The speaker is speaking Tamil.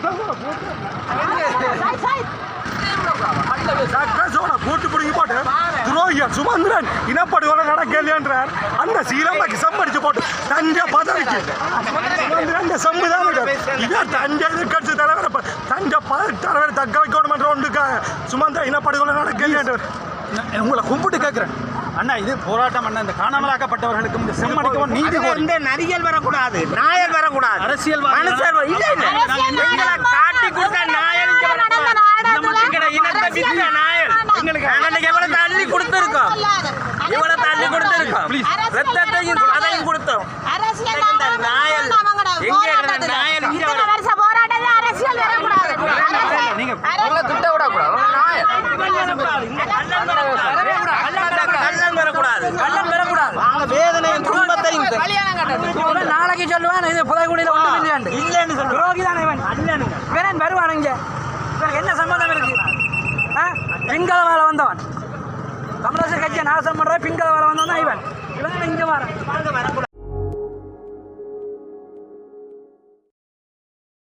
தம்பியே பிடிங்கி போட்டு துரோகியா சுமந்திரன் இனப்படுகொலை நடக்கலையன்றார் அந்த சீலம்பாக்கு சம்படிச்சு போட்டு தஞ்ச பதவிக்கு சுமந்திரன் சம்விதானம் இவர் தஞ்ச எதிர்கட்சி தலைவர் தஞ்ச தலைவர் தக்க வைக்கணும் என்ற ஒன்றுக்காக இனப்படுகொலை நடக்கலையன்றார் உங்களை கும்பிட்டு கேட்கிறேன் அண்ணா இது போராட்டம் அண்ணா. இந்த காணாமலாக்கப்பட்டவர்களுக்கும் இந்த செம்மடிக்கவும் நீதி இந்த நரிகள் வரக்கூடாது நாயல் வரக்கூடாது. எங்களை காட்டி கொடுத்த நாயல் சொல்லுவான் இது புதைக்குடியில் ஒன்று இல்லையாண்டு? இல்லைன்னு சொல்லுவோம் துரோகி தானே இவன் இவன் வருவான் இங்க? இவனுக்கு என்ன சம்மந்தம் இருக்கு? ஆ? பிங்கள வேலை வந்தவன். தமிழரசு கட்சியை நாசம் பண்ற பிங்கள வேலை வந்தவன் தான் இவன். இவன் இங்க வரான்.